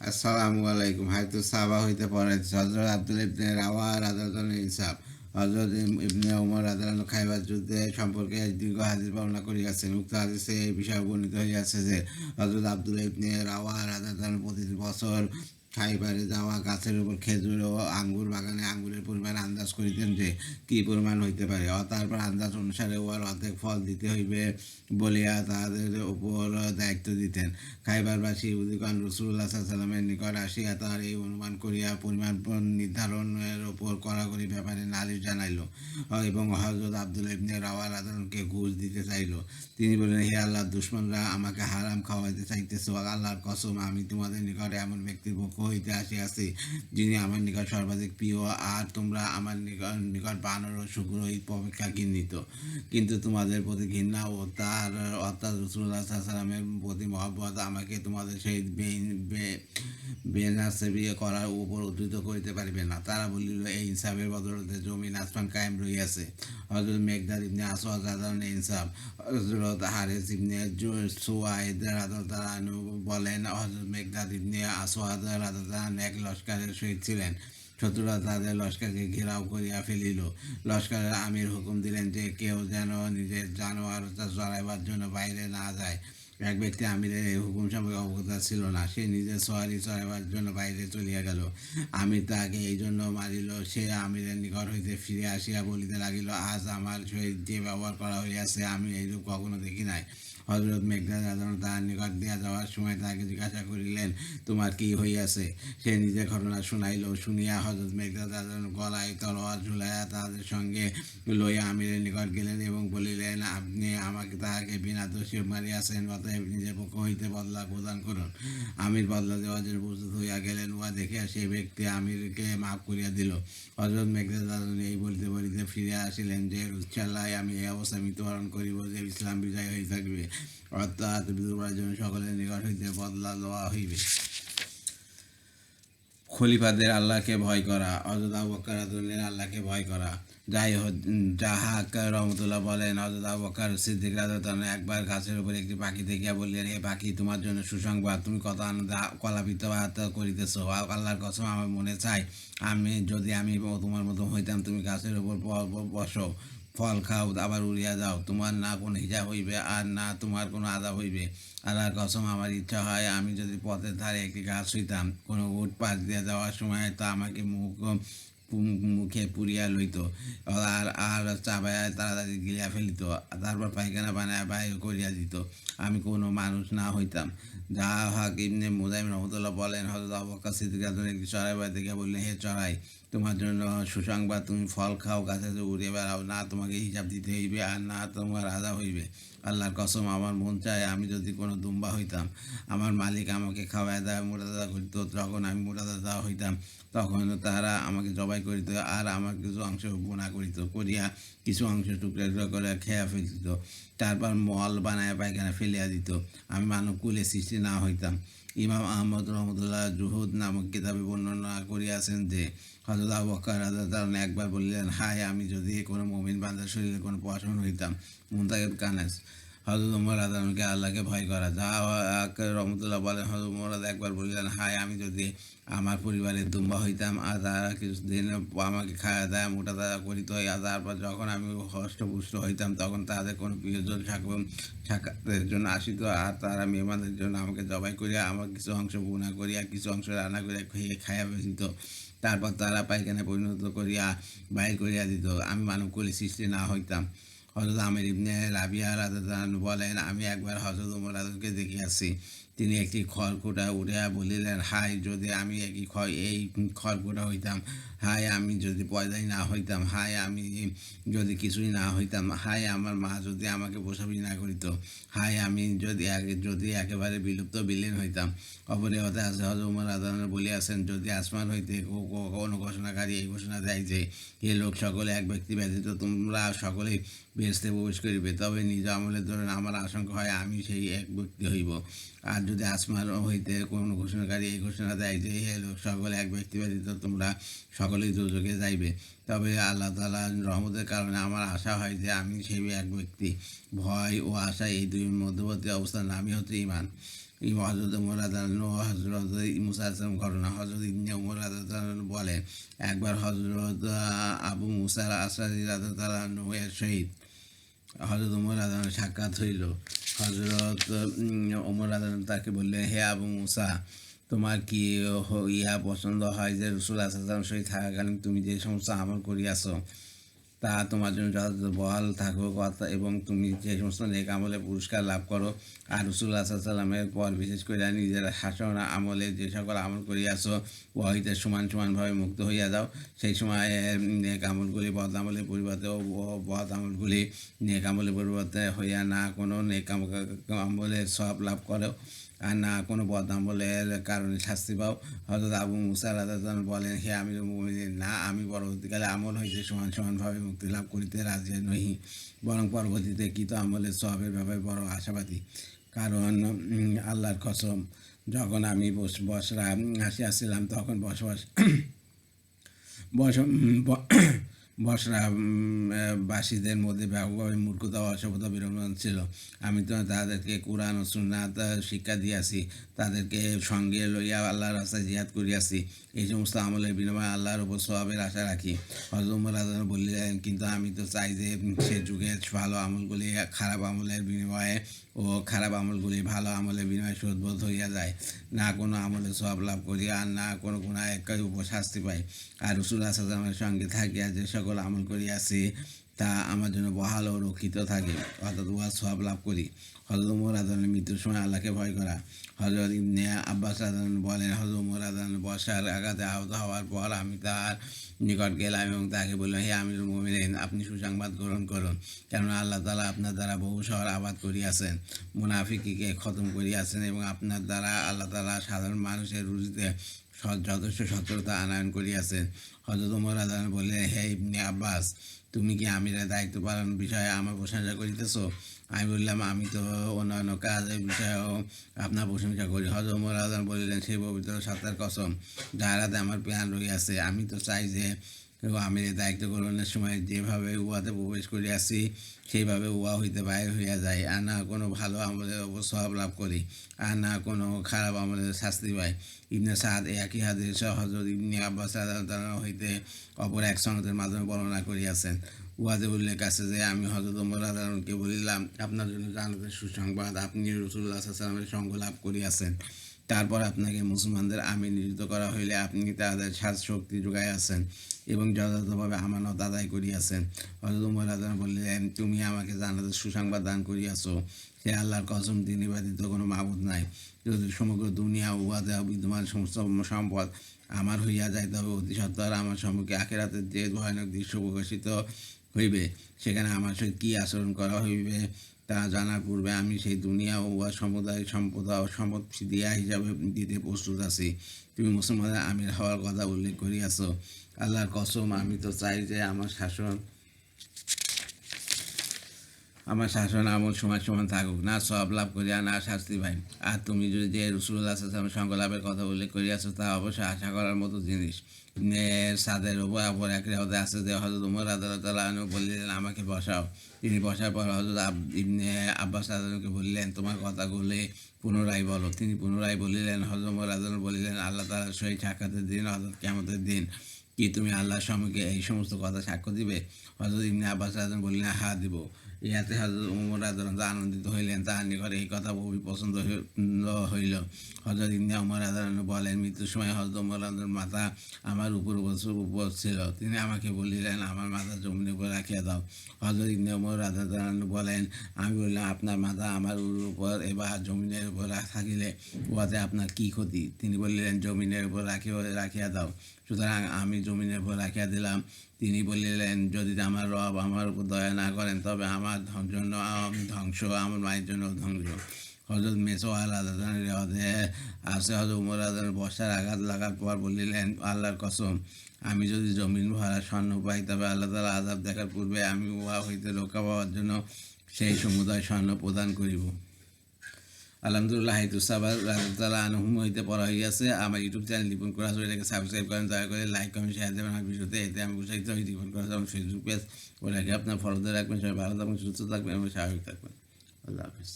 আসসালামু আলাইকুম। হয়তো সাবা হইতে পারে। হজরত আব্দুল ইবনে রাওয়া রাদাতুল ইনসাফ। হজরত ইবনে ওমর রাদান খাইবার যুদ্ধে সম্পর্কে দীর্ঘ হাদিস বর্ণনা করিয়াছেন। উক্ত হাদিসে এই বিষয়ে বর্ণিত হইয়াছে যে হজরত আব্দুল ইবনে রাওয়া রাদাতান প্রতি বছর খাইবারে যাওয়া, গাছের উপর খেজুর ও আঙ্গুর বাগানে আঙ্গুরের পরিমাণ আন্দাজ করিতেন যে কি পরিমাণ হইতে পারে। তারপর আন্দাজ অনুসারে উহার অর্ধেক ফল দিতে হইবে বলিয়া তাহাদের উপর দায়িত্ব দিতেন। খাইবারবাসী উদিকান রসুল্লাহ সাল্লামের নিকট আসিয়া তার এই অনুমান করিয়া পরিমাণ নির্ধারণের উপর কড়াকড়ি ব্যাপারে নালিশ জানাইল এবং হজরত আব্দুল ইবনে রাওয়াল আদালকে ঘুষ দিতে চাইল। তিনি বললেন, হে আল্লাহ, দুশ্মনরা আমাকে হারাম খাওয়াইতে চাইতেছে। আল্লাহর কসম, আমি তোমাদের নিকট এমন ব্যক্তির পক্ষ হইতে আসিয়াছি যিনি আমার নিকট সর্বাধিক প্রিয়, আর তোমরা আমার নিকট নিকট বানর ও শুক্র অপেক্ষা ঘৃণিত। কিন্তু তোমাদের প্রতি ঘৃণা ও তার অর্থাৎ রসুল্লাহ সাল্লামের প্রতি মহব্বত আমাকে তোমাদের সেই বেনাসেবি করার উপর উদ্ধৃত করিতে পারিবে না। তারা বলিল এই ইনসাফের বদলতে জমিন আসমান কায়েম রইয়াছে হজরত মেঘদার ইবনে আসওয়াদ রাদান ইনসাফ হজরত হারেস ইবনে সোয়াইদ রাদান বলেন হজরত মেঘদাদ ইবনে আসওয়াদ রাদান এক লস্করের সহিত ছিলেন। শত্রুরা তাদের লস্করকে ঘেরাও করিয়া ফেলিল। লস্করের আমির হুকুম দিলেন যে, কেউ যেন নিজের জানোয়ার চড়াইবার জন্য বাইরে না যায়। এক ব্যক্তি আমিরের এই হুকুম সম্পর্কে অবগত ছিল না। সে নিজের সহারি চড়াইবার জন্য বাইরে চলিয়া গেল। আমির তাকে এই জন্য মারিল। সে আমিরের নিকট হইতে ফিরে আসিয়া বলিতে লাগিল, আজ আমার সহিত যে ব্যবহার করা হইয়াছে, আমি এইরূপ কখনো দেখি নাই। হজরত সাধারণ তাহার নিকট দিয়া যাওয়ার সময় তাহাকে জিজ্ঞাসা করিলেন, তোমার কি হইয়াছে? সে নিজের ঘটনা শুনাইল, শুনিয়া হজরত সাধারণ গলায় তলোয়ার ঝুলাইয়া তাহাদের সঙ্গে লইয়া আমিরের নিকট গেলেন এবং বলিলেন, আপনি আমাকে তাহাকে বিনা দোষী মারিয়াছেন, অতএব নিজের পক্ষ হইতে বদলা প্রদান করুন। আমির বদলা দেওয়ার জন্য প্রস্তুত হইয়া গেলেন, উহা দেখিয়া সেই ব্যক্তি আমিরকে মাফ করিয়া দিল। হজরত সাধারণ এই বলিতে বলিতে ফিরে আসিলেন যে উচ্চাল্লায় আমি এই অবস্থা মৃত্যুবরণ করিব, যে ইসলাম বিজয় হয়ে থাকবে। অর্থাৎ বিধবার জন্য সকলের নিকট হইতে বদলা লওয়া হইবে খলিফাদের আল্লাহকে ভয় করা। অযোধ্যা বক্কার আল্লাহকে ভয় করা যাই হোক জাহাক রহমতুল্লাহ বলেন অযোধ্যা বক্কার সিদ্দিক একবার গাছের উপর একটি পাখি দেখিয়া বললেন, হে পাখি, তোমার জন্য সুসংবাদ, তুমি কত আনন্দ কলাপিত করিতেছ। আল্লাহর কসম আমার মনে চাই, আমি, যদি আমি তোমার মতো হইতাম, তুমি গাছের উপর বসো। ফল খাও, আবার উড়িয়া যাও। তোমার না কোনো হিজাব হইবে, আর না তোমার কোনো আদাব হইবে। আল্লাহর কসম, আমার ইচ্ছা হয় আমি যদি পথের ধারে একটি গাছ হইতাম, কোনো উট পাশ দিয়ে যাওয়ার সময় তা আমাকে মুখ, মুখে পুড়িয়া লইত। আর আর চাবায় তাড়াতাড়ি গিলিয়া ফেলিত, তারপর পায়খানা বানায় বাইর করিয়া দিত। আমি কোনো মানুষ না হইতাম। যা হাক ইমনে মুজাইম রহমতুল্লাহ বলেন হজরত আবকা সিদ্দিকাতুল একটি চড়াই বাড়ি থেকে বললেন, হে চড়াই তোমার জন্য সুসংবাদ, তুমি ফল খাও, গাছে উড়ে বেড়াও, না তোমাকে হিসাব দিতে হইবে আর না তোমার আদা হইবে। আল্লাহর কসম, আমার মন চায় আমি যদি কোনো দুম্বা হইতাম, আমার মালিক আমাকে খাওয়ায় দেয় মোটা দাদা করিত তখন আমি মোটা দাদা হইতাম, তখন তারা আমাকে জবাই করিত আর আমার কিছু অংশ বোনা করিত, করিয়া কিছু অংশ টুকরা টুকরা করে খেয়া ফেলিত। তারপর মল বানায়, পায়খানা ফেলিয়া দিত। আমি মানব কুলে সৃষ্টি না হইতাম। ইমাম আহমদ রহমতুল্লাহ জুহুদ নামক কিতাবে বর্ণনা করিয়াছেন যে হজরত তারা একবার বললেন, হায়, আমি যদি কোনো মমিন বান্দার শরীরে কোনো পশন হইতাম, মুন্তাকিব কানাস হজরত উমর আদামকে আল্লাহকে ভয় করা। যা রহমতুল্লাহ বলেন হজরত উমর একবার বললেন, হায়, আমি যদি আমার পরিবারের দুম্বা হইতাম, আর তারা কিছুদিন আমাকে খাওয়া দাওয়া মোটা দাওয়া করিত আর তারপর যখন আমি হষ্টপুষ্ট হইতাম, তখন তাদের কোনো প্রিয়জন থাকবে সাক্ষাতের জন্য আসিত, আর তারা মেহমানদের জন্য আমাকে জবাই করিয়া আমার কিছু অংশ বুনা করিয়া, কিছু অংশ রান্না করিয়া খেয়ে খাইয়া বেশিত তারপর তারা পায়খানে পরিণত করিয়া, বাইর করিয়া দিত। আমি মানব কলি সৃষ্টি না হইতাম। হজরত আমির ইবনে রাবিয়া রাদান বলেন আমি একবার হজরত উমর আদকে দেখিয়াছি। তিনি একটি খড়কুটা উঠিয়া বলিলেন হাই যদি আমি একই এই খড়কুটা হইতাম হাই আমি যদি পয়দাই না হইতাম হাই আমি যদি কিছুই না হইতাম হাই আমার মা যদি আমাকে পোষাবি না করিত হাই আমি যদি যদি একেবারে বিলুপ্ত বিলীন হইতাম। অপরে হতে আছে হজরত আদান বলিয়াছেন, যদি আসমান হইতে কোনো ঘোষণাকারী এই ঘোষণা দেয় যে, এ লোক সকলে এক ব্যক্তি ব্যতীত তোমরা সকলেই বেসতে প্রবেশ করিবে, তবে নিজ আমলের ধরেন আমার আশঙ্কা হয় আমি সেই এক ব্যক্তি হইব। আর যদি আসমান হইতে কোনো ঘোষণাকারী এই ঘোষণা দেয় যে, হে লোক, সকলে এক ব্যক্তি ব্যতীত তোমরা সকলেই দুযোগে যাইবে। তবে আল্লাহ তালা রহমতের কারণে আমার আশা হয় যে, আমি সেই এক ব্যক্তি। ভয় ও আশা এই দুই মধ্যবর্তী অবস্থান নামই হচ্ছে ইমান হজরত উমর আদালন হজরত আসলাম ঘটনা। হজরত ইবনে উমর আদালন বলেন একবার হজরত আবু মুসার আসারি রাদাতালান এর সহিত হজরত উমর আদালন সাক্ষাৎ হইল। হজরত অমর আদান তাকে বললেন হে আবু মুসা, তোমার কি ইহা পছন্দ হয় যে রসুল আসাদাম সহিত থাকাকালীন তুমি যে সমস্ত আমল করিয়াছ তা তোমার জন্য যথাযথ বহাল থাকুক অর্থাৎ এবং তুমি যে সমস্ত নেক আমলে পুরস্কার লাভ করো, আর রসুল সাল্লামের পর বিশেষ করে নিজের শাসন আমলে যে সকল আমল করিয়াছ ওহিতে সমান সমানভাবে মুক্ত হইয়া যাও। সেই সময় নেক আমলগুলি বদ আমলের পরিবর্তে ও বদ আমলগুলি নেক আমলের পরিবর্তে হইয়া না কোনো নেক আম- আমলের সব লাভ করো। আর না কোনো বদনামলের কারণে শাস্তি পাও। হয়তো আবু মুসা রাজান বলেন, হে আমি না, আমি পরবর্তীকালে আমল হইতে সমান সমানভাবে মুক্তি লাভ করিতে রাজি নহি। বরং পরবর্তীতে কৃত আমলের সবের ব্যাপারে বড় আশাবাদী। কারণ আল্লাহর কসম, যখন আমি বস, বসরা আসিয়াছিলাম, তখন বসবাস, বস ব- বসরা বাসীদের মধ্যে ব্যাপকভাবে মূর্খতা ও অসভ্যতা বিড়ম্বন ছিল। আমি তো তাদেরকে কোরআন ও সুন্নাত আহ, শিক্ষা দিয়াছি তাদেরকে সঙ্গে লইয়া আল্লাহর রাস্তায় জিহাদ করিয়াছি এই সমস্ত আমলের বিনিময়ে আল্লাহর উপর সবের আশা রাখি। হজরত আদান বললেন কিন্তু আমি তো চাই যে সে যুগে ভালো আমলগুলি খারাপ আমলের বিনিময়ে ও খারাপ আমলগুলি ভালো আমলে বিনয় শোধবোধ হইয়া যায়। না কোনো আমলে সব লাভ করি আর না কোনো কোনো এক উপশাস্তি পায় আর রসুল আসাদামের সঙ্গে থাকিয়া যে সকল আমল করিয়াছি তা আমার জন্য বহাল ও রক্ষিত থাকে। অর্থাৎ উহা সব লাভ করি। হজরত উমর আদানের মৃত্যুর সময় আল্লাহকে ভয় করা। হজরত ইবনে আব্বাস আদান বলেন হজরত উমর আদান বর্ষার আঘাতে আহত হওয়ার পর আমি তার নিকট গেলাম এবং তাকে বললাম, হে আমির মোমিনেন, আপনি সুসংবাদ গ্রহণ করুন। কেননা আল্লাহ তালা আপনার দ্বারা বহু শহর আবাদ করিয়াছেন, মুনাফিকিকে খতম করিয়াছেন এবং আপনার দ্বারা আল্লাহ তালা সাধারণ মানুষের রুজিতে যথেষ্ট সতর্কতা আনয়ন করিয়াছেন। হজরত উমর আদান বললেন, হে ইবনে আব্বাস তুমি কি আমিরা দায়িত্ব পালন বিষয়ে আমার প্রশংসা করিতেছ? আমি বললাম, আমি তো অন্যান্য কাজের বিষয়েও আপনার প্রশংসা করি। হজম উমর আদান বলিলেন সেই পবিত্র সাতার কসম যাহারাতে আমার আমার প্ল্যান রইয়াছে আমি তো চাই যে আমিরের দায়িত্ব গ্রহণের সময় যেভাবে উহাতে প্রবেশ করিয়াছি, সেইভাবে উহা হইতে বাইর হইয়া যায়। আর না কোনো ভালো ওপর সব লাভ করি, আর না কোনো খারাপ আমলের শাস্তি পাই। ইবনে সাদ একই হাদিস হজরত ইবনে আব্বাস হইতে অপর এক সনদের মাধ্যমে বর্ণনা করিয়াছেন। উহাতে উল্লেখ আছে যে, আমি হজরত উমর বলিলাম, আপনার জন্য জানাতে সুসংবাদ আপনি রসুল্লাহ সঙ্গ লাভ করিয়াছেন। তারপর আপনাকে মুসলমানদের আমি নিযুক্ত করা হইলে আপনি তাদের শক্তি যোগাইয়াছেন এবং যথাযথভাবে আমানত আদায় করিয়াছেন। হজরত উমর আদান বললেন, তুমি আমাকে জানাতে সুসংবাদ দান করিয়াছ। সে আল্লাহর কসম, তিনি ব্যতীত কোনো মাবুদ নাই। যদি সমগ্র দুনিয়া উহাতে বিদ্যমান সমস্ত সম্পদ আমার হইয়া যায়, তবে অতি সত্তর আমার সম্মুখে আখেরাতের যে ভয়ানক দৃশ্য প্রকাশিত হইবে, সেখানে আমার সহিত কী আচরণ করা হইবে? তা জানার পূর্বে আমি সেই দুনিয়া ও উহা সমুদায় সম্পদ ও সম্পদ দিয়া হিসাবে দিতে প্রস্তুত আছি। তুমি মুসলমানের আমির হওয়ার কথা উল্লেখ করিয়াছ। আল্লাহর কসম, আমি তো চাই যে আমার শাসন আমার শাসন আমল সমান সমান থাকুক, না সব লাভ করিয়া না শাস্তি পাই। আর তুমি যদি যে রসুল্লাহ আসলামের সঙ্গ লাভের কথা উল্লেখ করিয়াছ, তা অবশ্যই আশা করার মতো জিনিস। সাদের উপর এক রেওয়াতে আছে যে হজরত উমর আদালত বললেন, আমাকে বসাও। তিনি বসার পর হজরত ইবনে আব্বাস আদালকে বললেন, তোমার কথাগুলি পুনরায় বলো। তিনি পুনরায় বলিলেন হজরত উমর আদালত বলিলেন, আল্লাহ তালার সহিত সাক্ষাতের দিন অর্থাৎ কেমতের দিন, কি তুমি আল্লাহর সম্মুখে এই সমস্ত কথা সাক্ষ্য দিবে? হজরত ইবনে আব্বাস আদম বললেন হ্যাঁ দিব। ইহাতে হজরত উমর আদম আনন্দিত হইলেন তাহার নিকট এই কথা খুবই পছন্দ হই- হইল। হজরত ইবনে উমর আদম বলেন, মৃত্যুর সময় হজরত উমর আদমের মাথা আমার উপর উপর ছিল। তিনি আমাকে বলিলেন, আমার মাথা জমিনের উপর রাখিয়া দাও। হজরত ইবনে উমর আদম বলেন, আমি বললাম, আপনার মাথা আমার উপর এবার জমিনের উপর থাকিলে উহাতে আপনার কি ক্ষতি? তিনি বললেন, জমিনের উপর রাখিয়া রাখিয়া দাও। সুতরাং আমি জমিনের উপর রাখিয়া দিলাম। তিনি বলিলেন, যদি আমার রব আমার উপর দয়া না করেন, তবে আমার জন্য ধ্বংস, আমার মায়ের জন্য ধ্বংস। হজরত মেসো আল্লাহ রেওয়াজে আসে হজরত উমর আদান বর্ষার আঘাত লাগার পর বলিলেন, আল্লাহর কসম, আমি যদি জমিন ভরা স্বর্ণ পাই, তবে আল্লাহ তালা আজাব দেখার পূর্বে আমি উহা হইতে রক্ষা পাওয়ার জন্য সেই সমুদায় স্বর্ণ প্রদান করিব। আলহামদুলিল্লাহ হাইতুসাবাদ রাজতালা আনহুম হইতে পড়া হইয়াছে। আমার ইউটিউব চ্যানেল লিপন করা আছে, এটাকে সাবস্ক্রাইব করেন, দয়া করে লাইক কমেন্ট শেয়ার দেবেন আমার ভিডিওতে, এতে আমি উৎসাহিত হই। লিপন করা আমার ফেসবুক পেজ ওটাকে আপনার ফলোতে রাখবেন। সবাই ভালো থাকবেন, সুস্থ থাকবেন এবং স্বাভাবিক থাকবেন। আল্লাহ হাফিজ।